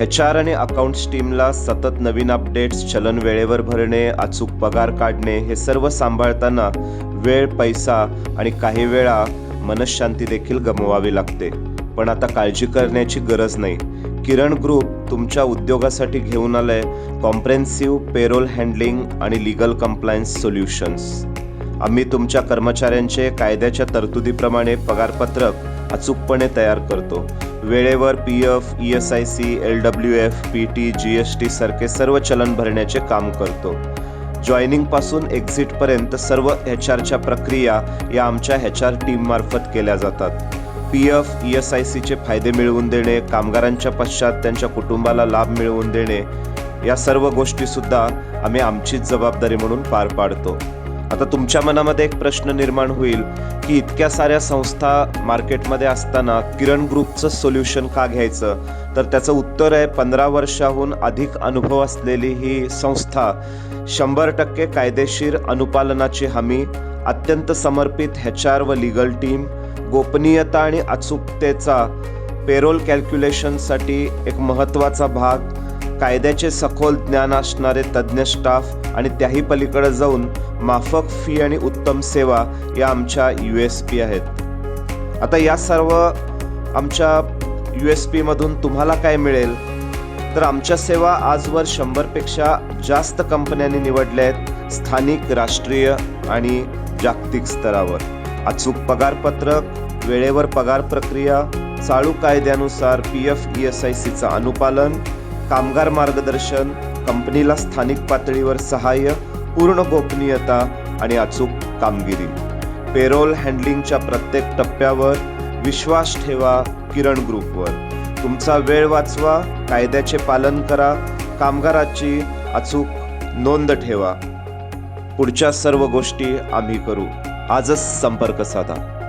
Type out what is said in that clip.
H R आणि accounts टीमला सतत नवीन अपडेट्स चलन वेळेवर भरणे अचूक पगार काढणे हे सर्व सांभाळताना वेळ पैसा आणि काही वेळा मनशांती देखील गमवावी लागते. पण आता काळजी करण्याची गरज नाही. किरण ग्रुप तुमच्या उद्योगासाठी घेऊन आलंय. कॉम्प्रेन्सिव्ह पेरोल हँडलिंग आणि लीगल कम्प्लायन्स सोल्युशन्स. आम्ही तुमच्या कर्मचाऱ्यांचे कायद्याच्या तरतुदीप्रमाणे पगारपत्रक अचूकपणे तयार करतो. वेळेवर P F E S I C L W F P T G S T सारखे सर्व चलन भरण्याचे काम करतो. जॉईनिंगपासून एक्झिटपर्यंत सर्व एच आरच्या प्रक्रिया या आमच्या एच आर टीममार्फत केल्या जातात. P F E S I सीचे फायदे मिळवून देणे कामगारांच्या पश्चात त्यांच्या कुटुंबाला लाभ मिळवून देणे या सर्व गोष्टीसुद्धा आम्ही आमचीच जबाबदारी म्हणून पार पाडतो. आता तुमच्या मनामध्ये एक प्रश्न निर्माण होईल की इतक्या साऱ्या संस्था मार्केटमध्ये असताना किरण ग्रुपचं सोल्युशन का घ्यायचं? तर त्याचं उत्तर आहे पंधरा वर्षाहून अधिक अनुभव असलेली ही संस्था शंभर टक्के कायदेशीर अनुपालनाची हमी अत्यंत समर्पित एच आर व लिगल टीम गोपनीयता आणि अचूकतेचा पेरोल कॅल्क्युलेशनसाठी एक महत्त्वाचा भाग कायद्याचे सखोल ज्ञान असणारे तज्ज्ञ स्टाफ आणि त्याही पलीकडे जाऊन माफक फी आणि उत्तम सेवा या आमच्या यू एस पी आहेत. आता या सर्व आमच्या यू एस पीमधून तुम्हाला काय मिळेल? तर आमच्या सेवा आजवर शंभरपेक्षा जास्त कंपन्यांनी निवडल्या आहेत स्थानिक राष्ट्रीय आणि जागतिक स्तरावर. अचूक पगारपत्रक वेळेवर पगार प्रक्रिया चालू कायद्यानुसार P F E S I सीचं अनुपालन कामगार मार्गदर्शन कंपनीला स्थानिक पातळीवर सहाय्य पूर्ण गोपनीयता आणि अचूक कामगिरी. पेरोल हँडलिंगच्या प्रत्येक टप्प्यावर विश्वास ठेवा किरण ग्रुपवर. तुमचा वेळ वाचवा कायद्याचे पालन करा कामगाराची अचूक नोंद ठेवा. पुढच्या सर्व गोष्टी आम्ही करू. आजच संपर्क साधा.